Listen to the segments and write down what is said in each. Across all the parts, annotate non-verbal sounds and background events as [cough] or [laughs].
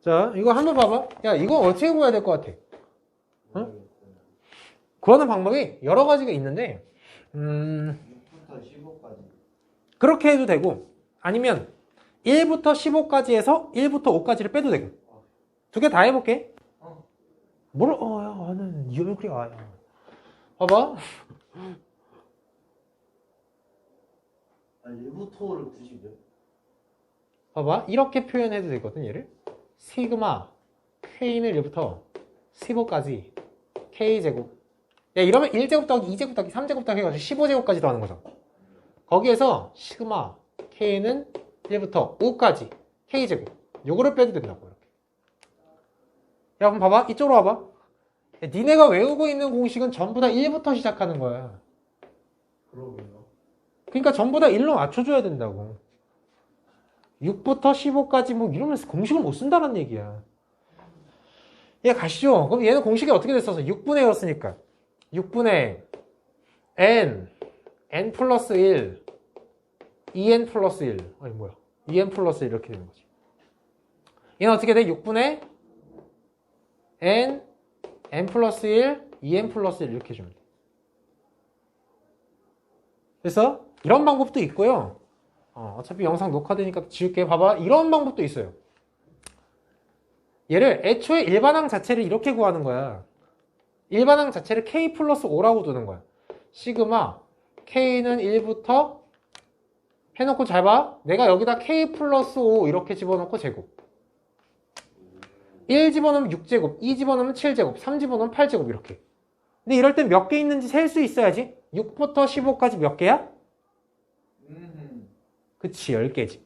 자, 이거 한번 봐봐. 야, 이거 어떻게 구해야 될 것 같아? 응? 구하는 방법이 여러 가지가 있는데, 음, 6부터 15까지. 그렇게 해도 되고, 아니면 1부터 15까지 해서 1부터 5까지를 빼도 되고. 두 개 다 해볼게. 어. 뭘, 어, 야, 나는 이 얼굴이 아야. 봐봐. 아, 1부터를 90이요? 봐봐. 이렇게 표현해도 되거든, 얘를. 시그마 K는 1부터 15까지 K제곱. 야, 이러면 1제곱 더하기 2제곱 더하기 3제곱 더하기 해가지고 15제곱까지 더하는 거잖아. 거기에서 시그마 K는 1부터 5까지 K제곱. 요거를 빼도 된다고, 이렇게. 야, 그럼 봐봐. 이쪽으로 와봐. 야, 니네가 외우고 있는 공식은 전부 다 1부터 시작하는 거야. 그러니까 전부 다 1로 맞춰줘야 된다고. 6부터 15까지 뭐 이러면서 공식을 못 쓴다는 얘기야. 얘 가시죠. 그럼 얘는 공식이 어떻게 됐어서 6분의 1였으니까. 6분의 n, n 플러스 1, 2n 플러스 1. 아니 뭐야. 2n 플러스 1 이렇게 되는 거지. 얘는 어떻게 돼? 6분의 n, n 플러스 1, 2n 플러스 1 이렇게 해주면 돼. 그래서 이런 방법도 있고요. 어, 어차피 영상 녹화되니까 지울게. 봐봐. 이런 방법도 있어요. 얘를 애초에 일반항 자체를 이렇게 구하는 거야. 일반항 자체를 k 플러스 5라고 두는 거야. 시그마 k는 1부터 해놓고 잘 봐. 내가 여기다 k 플러스 5 이렇게 집어넣고 제곱. 1 집어넣으면 6제곱, 2 집어넣으면 7제곱, 3 집어넣으면 8제곱 이렇게. 근데 이럴 땐 몇 개 있는지 셀 수 있어야지. 6부터 15까지 몇 개야? 음. 그치, 10개지.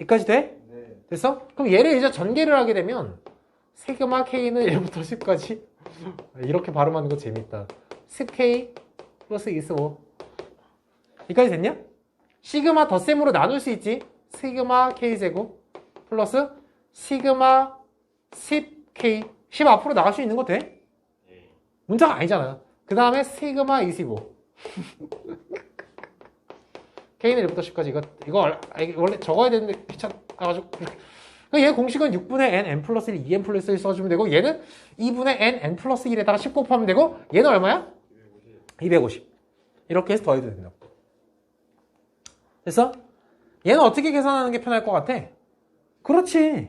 여기까지 돼? 네. 됐어? 그럼 얘를 이제 전개를 하게 되면 시그마 K는 1부터 10까지 이렇게 발음하는 거 재밌다. 10K 플러스 25 여기까지 됐냐? 시그마 덧셈으로 나눌 수 있지? 시그마 K제곱 플러스 시그마 10K 10 앞으로 나갈 수 있는 거 돼? 문자가 아니잖아. 그 다음에 시그마 25 K는 1부터 10까지 이거 이거 원래- 아, 원래 적어야 되는데 귀찮아가지고 그러니까 얘 공식은 6분의 n, n 플러스 1, 2n 플러스 1 써주면 되고 얘는 2분의 n, n 플러스 1에다가 10 곱하면 되고 얘는 얼마야? 250 이렇게 해서 더해도 된다고 됐어? 얘는 어떻게 계산하는 게 편할 것 같아? 그렇지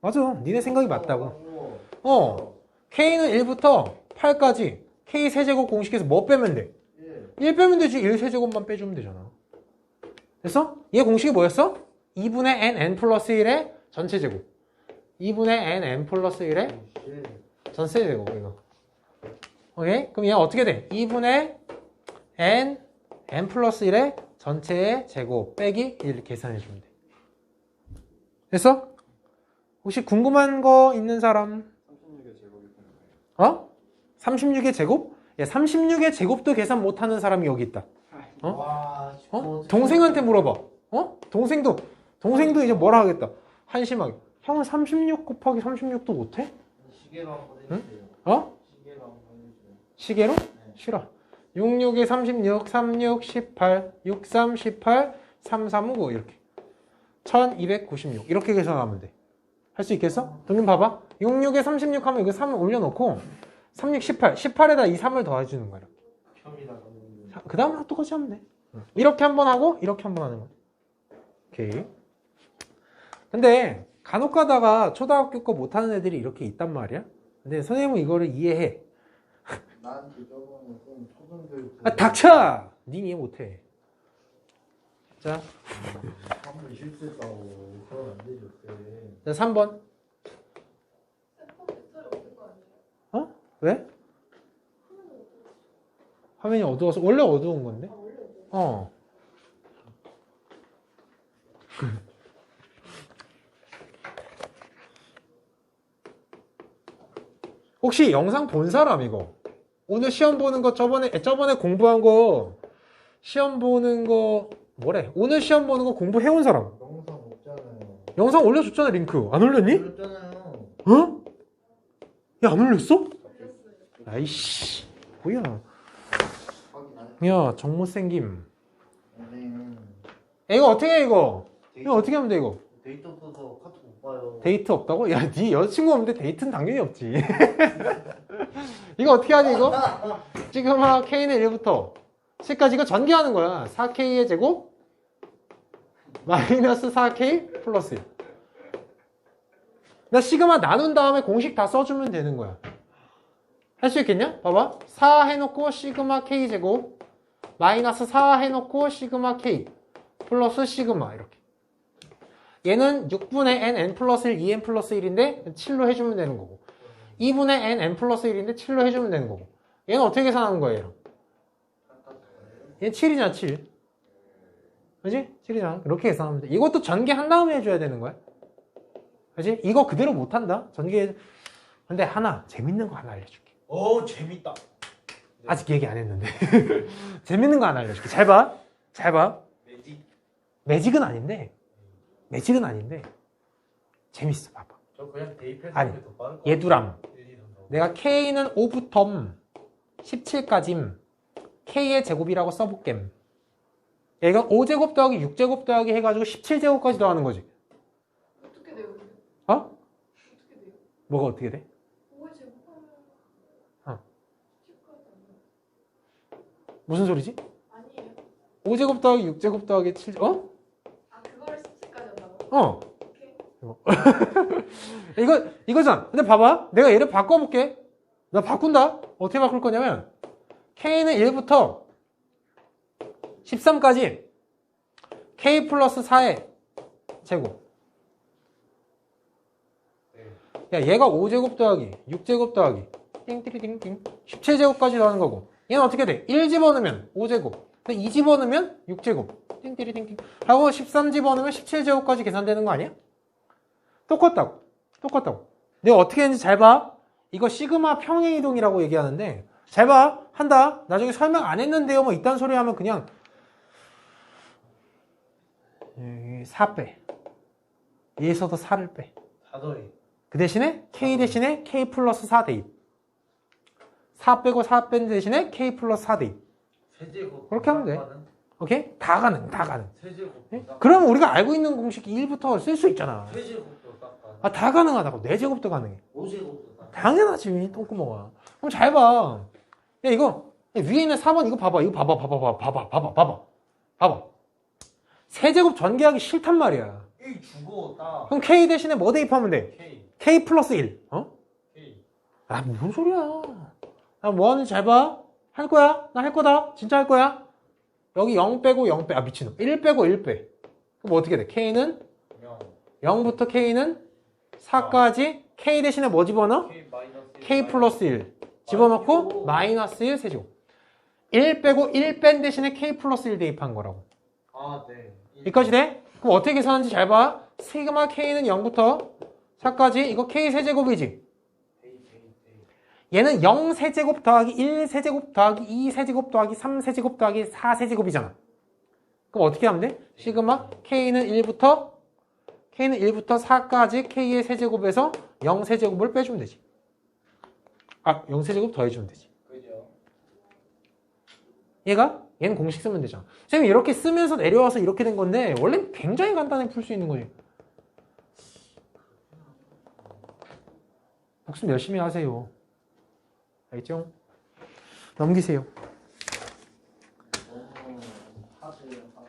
맞아 니네 생각이 맞다고 어. 어 K는 1부터 8까지 K 세제곱 공식에서 뭐 빼면 돼? 예. 1 빼면 되지 1 세제곱만 빼주면 되잖아 됐어? 얘 공식이 뭐였어? 2분의 n, n 플러스 1의 전체 제곱 2분의 n, n 플러스 1의 예. 전체 제곱 이거 오케이? 그럼 얘 어떻게 돼? 2분의 n, n 플러스 1의 전체의 제곱 빼기 1 계산해 주면 돼 됐어? 혹시 궁금한 거 있는 사람? 36의 제곱이 되는 어? 36의 제곱? 야 36의 제곱도 계산 못하는 사람이 여기 있다 어? 와, 어? 동생한테 물어봐. 어? 동생도 동생도 이제 뭐라 하겠다. 한심하게. 형은 36 곱하기 36도 못해? 시계로 한번 해주세요. 어? 시계로 한번 해주세요. 시계로? 네. 싫어. 66에 36, 36, 18, 63, 18, 33, 9 이렇게. 1296 이렇게 계산하면 돼. 할 수 있겠어? 동님 봐봐. 66에 36 하면 여기 3을 올려놓고 36, 18, 18에다 이 3을 더해주는 거야. 그 다음에 똑같이 하면 돼. 이렇게 한 번 하고 이렇게 한 번 하는 거야. 오케이. 근데 간혹 가다가 초등학교 거 못하는 애들이 이렇게 있단 말이야. 근데 선생님은 이거를 이해해. [laughs] 나한테 저번에 좀 초등교육 아 닥쳐! 니 이해 못해. 자, 한번 실수했다고 그러면 안 되죠. 네. 자 3번. 어? 왜? 화면이 어두워서 원래 어두운 건데? 어. [laughs] 혹시 영상 본 사람 이거? 오늘 시험 보는 거 저번에 에, 저번에 공부한 거 시험 보는 거 뭐래? 오늘 시험 보는 거 공부해 온 사람 영상 없잖아요. 영상 올려줬잖아 링크 안 올렸니? 그랬잖아요. 어? 야안 올렸어? 아이씨 뭐야 야 정못생김 했네. 야, 이거 어떻게 해 이거 이거 어떻게 하면 돼 이거? 데이터 없어서 카톡 못 봐요. 데이트 없다고? 야, 네 여자친구 없는데 데이트는 당연히 없지. [laughs] 이거 어떻게 하지 이거? 시그마 k는 1부터 10까지 이거 전개하는 거야. 4k의 제곱 마이너스 4k 플러스 1. 나 시그마 나눈 다음에 공식 다 써주면 되는 거야. 할 수 있겠냐? 봐봐. 4 해놓고 시그마 k 제곱 마이너스 4 해놓고 시그마 k 플러스 시그마 이렇게. 얘는 6분의 n, n 플러스 1, 2n 플러스 1인데 7로 해주면 되는 거고 2분의 n, n 플러스 1인데 7로 해주면 되는 거고 얘는 어떻게 계산하는 거예요? 얘는 7이잖아 7 그지? 7이잖아 이렇게 계산하면 돼 이것도 전개한 다음에 해줘야 되는 거야 그지? 이거 그대로 못한다 전개 근데 하나 재밌는 거 하나 알려줄게 오 재밌다. 아직 얘기 안 했는데 [laughs] 재밌는 거 하나 알려줄게 잘 봐 잘 봐 매직. 매직은 아닌데 매직은 아닌데 재밌어 봐봐 저 그냥 대입해서 아니, 같아요. 1, 2, 3, 4. 내가 k는 5부터 17까지 k의 제곱이라고 써볼게. 얘가 5제곱 더하기 6제곱 더하기 해가지고 17제곱까지 더하는 거지. 어떻게 돼요? 어? 어떻게 돼요? 뭐가 어떻게 돼? 5의 제곱하면 어. 10까지 무슨 소리지? 아니에요? 5제곱 더하기 6제곱 더하기 7, 어? 아 그거를 17까지 한다고? 어. 오케이 [laughs] 이거, 이거잖아. 근데 봐봐. 내가 얘를 바꿔볼게. 나 바꾼다. 어떻게 바꿀 거냐면, k는 1부터 13까지 k 플러스 4의 제곱. 네. 야, 얘가 5제곱 더하기, 6제곱 더하기, 띵띠리띵띵, 17제곱까지 더하는 거고. 얘는 어떻게 돼? 1 집어넣으면 5제곱. 근데 2 집어넣으면 6제곱. 띵띠리 띵띵. 하고 13 집어넣으면 17제곱까지 계산되는 거 아니야? 똑같다고. 똑같다고. 내가 어떻게 했는지 잘 봐. 이거 시그마 평행 이동이라고 얘기하는데, 잘 봐. 한다. 나중에 설명 안 했는데요. 뭐 이딴 소리 하면 그냥, 4 빼. 얘에서도 4를 빼. 4 더해. 그 대신에 k 대신에 k 플러스 4 대입. 4 빼고 4 뺀 대신에 k 플러스 4 대입. 세제곱. 그렇게 하면 돼. 깎아는? 오케이? 다 가능, 다 가능. 세제곱. 예? 그러면 우리가 알고 있는 공식 1부터 쓸 수 있잖아. 세제곱도 깎아. 아, 다 가능하다고. 4제곱도 가능해. 5제곱도 깎아. 당연하지, 똥구멍아. 그럼 잘 봐. 야, 이거, 야, 위에 있는 4번 이거 봐봐. 이거 봐봐, 봐봐, 봐봐, 봐봐, 봐봐, 봐봐. 봐봐. 세제곱 전개하기 싫단 말이야. 이 주고 딱. 그럼 k 대신에 뭐 대입하면 돼? K. k 플러스 1. 어? K. 아, 무슨 소리야. 나뭐 하는지 잘 봐. 할 거야. 나 할 거다. 진짜 할 거야. 여기 0 빼고 0 빼. 아, 미친놈. 1 빼고 1 빼. 그럼 어떻게 돼? k는 0. 0부터 k는 4까지 k 대신에 뭐 집어넣어? K 플러스 1. 집어넣고 마이너스 1 세제곱. 1 빼고 1 뺀 대신에 k 플러스 1 대입한 거라고. 아, 네. 여기까지 돼? 그럼 어떻게 계산하는지 잘 봐. 시그마 k는 0부터 4까지 이거 k 세제곱이지. 얘는 0 세제곱 더하기 1 세제곱 더하기 2 세제곱 더하기 3 세제곱 더하기 4 세제곱이잖아. 그럼 어떻게 하면 돼? 시그마 k는 1부터 k는 1부터 4까지 k의 세제곱에서 0 세제곱을 빼주면 되지. 아, 0 세제곱 더해주면 되지. 그죠? 얘가 얘는 공식 쓰면 되잖아. 선생님 이렇게 쓰면서 내려와서 이렇게 된 건데 원래 굉장히 간단하게 풀수 있는 거지. 복습 열심히 하세요. 알겠죠? 넘기세요.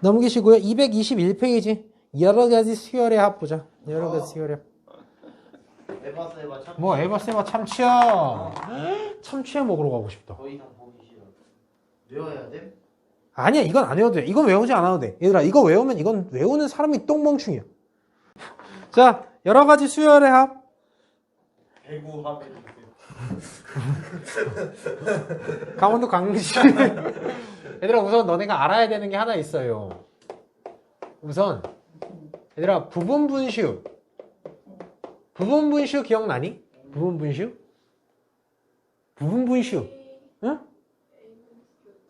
넘기시고요. 221페이지. 여러 가지 수열의 합 보자. 여러 가지 수열의 합. 뭐 에바세바 참치야. 참치야 먹으러 가고 싶다. 외워야 돼? 아니야, 이건 안 외워도 돼. 이건 외우지 않아도 돼. 얘들아, 이거 외우면 이건 외우는 사람이 똥멍충이야. 자, 여러 가지 수열의 합. 배구 하면 돼. [laughs] 강원도 강릉시. 얘들아, 우선 너네가 알아야 되는 게 하나 있어요. 우선, 얘들아, 부분분수. 부분분수 기억나니? 부분분수? 부분분수. 응?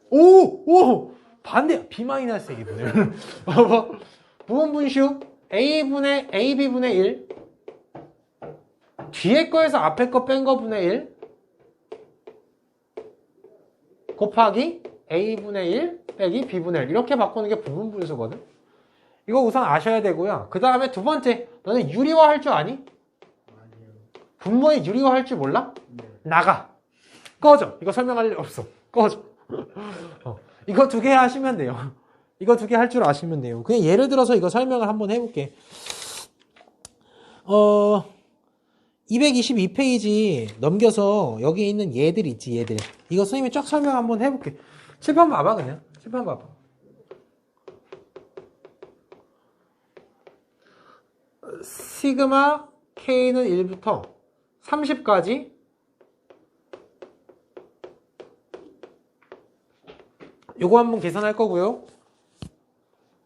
오! 오! 반대! B-A분의 1. [laughs] 봐봐. 부분분수 A분의, AB분의 1. 뒤에 거에서 앞에 거 뺀 거 분의 1. 곱하기 A분의 1 빼기 B분의 1. 이렇게 바꾸는 게 부분 분수거든. 이거 우선 아셔야 되고요. 그 다음에 두 번째, 너는 유리화 할 줄 아니? 분모에 유리화 할 줄 몰라? 네. 나가. 꺼져. 이거 설명할 일 없어. 꺼져. [laughs] 어, 이거 두 개 하시면 돼요. [laughs] 이거 두 개 할 줄 아시면 돼요. 그냥 예를 들어서 이거 설명을 한번 해볼게. 어, 222페이지 넘겨서 여기 있는 얘들 있지, 얘들. 이거 선생님이 쫙 설명 한번 해볼게. 칠판 봐봐, 그냥. 칠판 봐봐. 시그마 K는 1부터 30까지 요거 한번 계산할 거고요.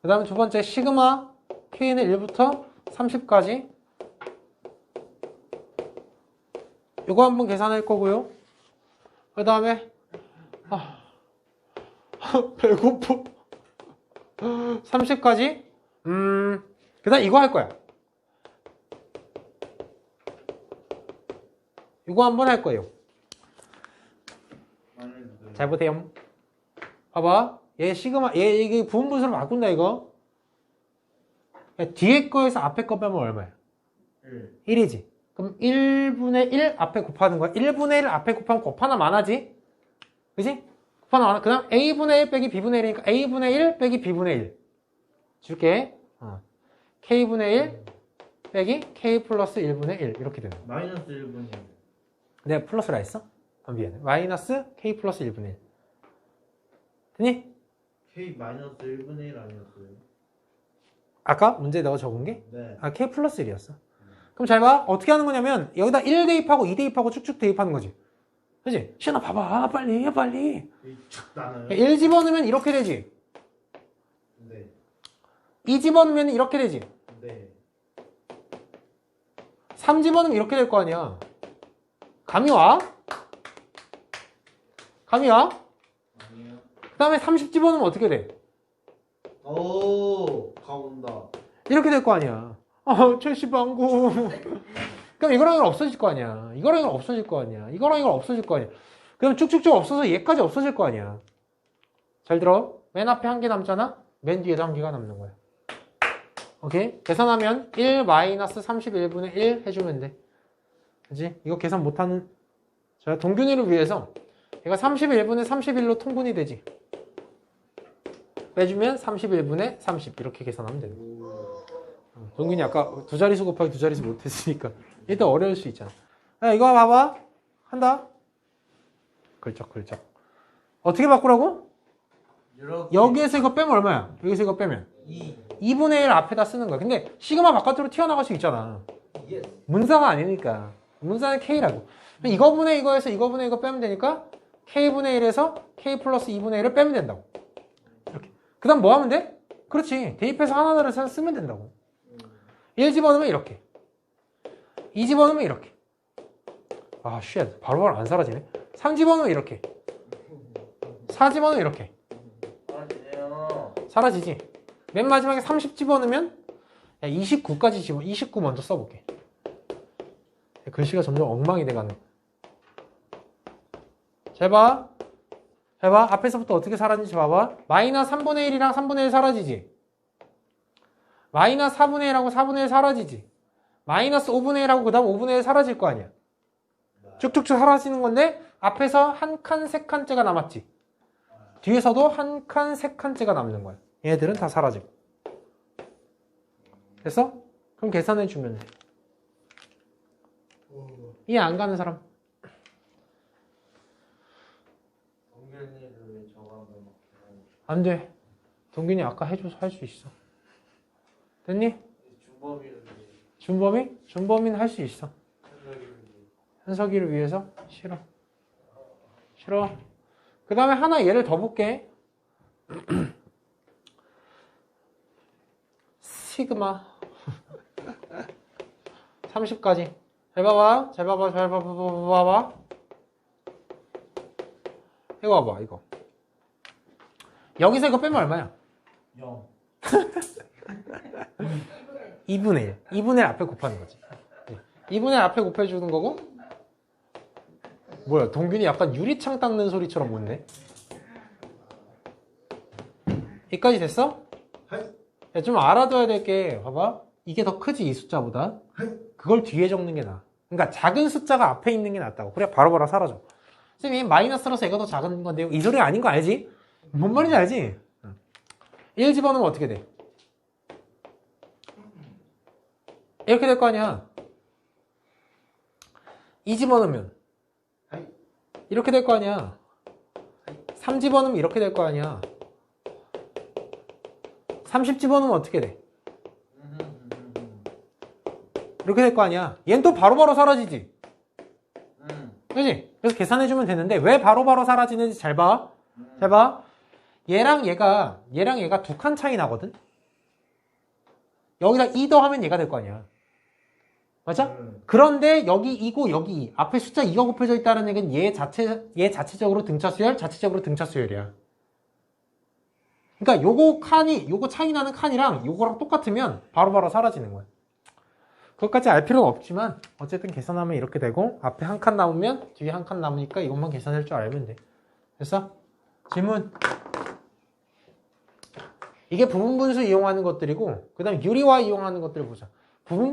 그 다음에 두 번째 시그마 K는 1부터 30까지 요거 한번 계산할 거고요. 그 다음에 아, [laughs] 배고파 [laughs] 30까지 음, 그 다음 이거 할 거야. 이거 한번 할 거예요. 잘 보세요. 봐봐. 얘 시그마, 얘 이게 부분분수로 바꾼다, 이거. 야, 뒤에 거에서 앞에 거 빼면 얼마야? 1. 1이지. 그럼 1분의 1 앞에 곱하는 거야. 1분의 1 앞에 곱하면 곱하나 많아지? 그지? 곱하나 많아. 그 다음 A분의 1 빼기 B분의 1이니까 A분의 1 빼기 B분의 1. 줄게. 어. K분의 1 빼기 K 플러스 1분의 1. 이렇게 되는 거야. 마이너스 1분이요. 내가 플러스라 했어? 아, 미안해. 마이너스 K 플러스 1분의 1. 됐니? K 마이너스 1분의 1 아니었어요? 아까 문제 내가 적은 게? 네. 아, K 플러스 1이었어. 그럼 잘 봐. 어떻게 하는 거냐면, 여기다 1 대입하고 2 대입하고 쭉쭉 대입하는 거지. 그지? 시연아, 봐봐. 빨리, 빨리. 이축 나눠요? 1 집어넣으면 이렇게 되지. 네. 2 집어넣으면 이렇게 되지. 네. 3 집어넣으면 이렇게 될 거 아니야. 감이 와? 감이 와? 아니요. 그 다음에 30 집어넣으면 어떻게 돼? 오, 가온다. 이렇게 될 거 아니야. 아, 최씨 방구. 그럼 이거랑 이건 없어질 거 아니야. 이거랑 이건 없어질 거 아니야. 이거랑 이건 없어질 거 아니야. 그럼 쭉쭉쭉 없어서 얘까지 없어질 거 아니야. 잘 들어. 맨 앞에 한 개 남잖아? 맨 뒤에도 한 개가 남는 거야. 오케이? 계산하면 1 마이너스 31분의 1 해주면 돼. 그지? 이거 계산 못하는, 자, 동균이를 위해서 얘가 31분의 31로 통분이 되지. 빼주면 31분의 30 이렇게 계산하면 되는 거야. 오. 동균이 아까 두 자릿수 곱하기 두 자릿수 못했으니까 [laughs] 일단 어려울 수 있잖아. 야, 이거 봐봐. 한다. 글쩍 글쩍. 어떻게 바꾸라고? 여기에서 이거 빼면 얼마야? 여기서 이거 빼면 2. 2분의 1 앞에다 쓰는 거야. 근데 시그마 바깥으로 튀어나갈 수 있잖아. 예스. 문사가 아니니까. 문사는 K라고. 이거분의 이거에서 이거분의 이거 빼면 되니까 K분의 1에서 K 플러스 2분의 1을 빼면 된다고. 이렇게. 그 다음 뭐 하면 돼? 그렇지. 대입해서 하나를 쓰면 된다고. 1 집어넣으면 이렇게. 2 집어넣으면 이렇게. 아, 쉣. 바로바로 안 사라지네. 3 집어넣으면 이렇게. 4 집어넣으면 이렇게. 사라지지. 맨 마지막에 30 집어넣으면 29까지 집어. 29 먼저 써볼게. 글씨가 점점 엉망이 돼가는. 잘 봐. 잘 봐. 앞에서부터 어떻게 사라지는지 봐봐. 마이너스 3분의 1이랑 3분의 1 사라지지. 마이너스 4분의 1하고 4분의 1 사라지지. 마이너스 5분의 1하고 그 다음 5분의 1 사라질 거 아니야. 쭉쭉쭉 사라지는 건데 앞에서 한 칸, 세 칸째가 남았지. 뒤에서도 한 칸, 세 칸째가 남는 거야. 얘들은 다 사라지고. 됐어? 그럼 계산해 주면 돼. 이해 안 가는 사람? 안 돼. 동균이 아까 해줘서 할 수 있어. 됐니? 준범이? 준범이는 할 수 있어. 현석이를 위해서? 싫어. 싫어. 그 다음에 하나 예를 더 볼게. [clears throat] 시그마. [laughs] 30까지. 잘 봐봐. 잘 봐봐. 잘 봐봐. 봐봐. 봐봐. 이거 봐봐. 이거. 여기서 이거 빼면 얼마야? 0. [laughs] 2분의 1. 2분의 1 앞에 곱하는 거지. 2분의 1 앞에 곱해주는 거고. 뭐야, 동균이 약간 유리창 닦는 소리처럼 못네. 여기까지 됐어? 야, 좀 알아둬야 될 게 봐봐 이게 더 크지 이 숫자보다 그걸 뒤에 적는 게 나아 그러니까 작은 숫자가 앞에 있는 게 낫다고 그래 바로 바로 사라져 선생님 마이너스라서 얘가 더 작은 건데요 이 소리 아닌 거 알지? 뭔 말인지 알지? 1 집어넣으면 어떻게 돼? 이렇게 될 거 아니야 2 집어넣으면 이렇게 될 거 아니야 3 집어넣으면 이렇게 될 거 아니야 30 집어넣으면 어떻게 돼? 이렇게 될 거 아니야. 얘는 또 바로바로 사라지지. 그지? 그래서 계산해주면 되는데 왜 바로바로 사라지는지 잘 봐. 잘 봐. 얘랑 얘가 얘랑 얘가 두 칸 차이 나거든. 여기다 2 더하면 얘가 될 거 아니야. 맞아? 음. 그런데 여기 2고 여기 2. 앞에 숫자 2가 곱해져 있다는 얘기는 얘 자체 얘 자체적으로 등차 수열, 자체적으로 등차 수열이야. 그러니까 요거 칸이 요거 차이 나는 칸이랑 요거랑 똑같으면 바로 바로 사라지는 거야. 그것까지 알 필요는 없지만 어쨌든 계산하면 이렇게 되고 앞에 한 칸 남으면 뒤에 한 칸 남으니까 이것만 계산할 줄 알면 돼. 됐어? 질문. 이게 부분 분수 이용하는 것들이고 그 다음 유리화 이용하는 것들을 보자. 부분 분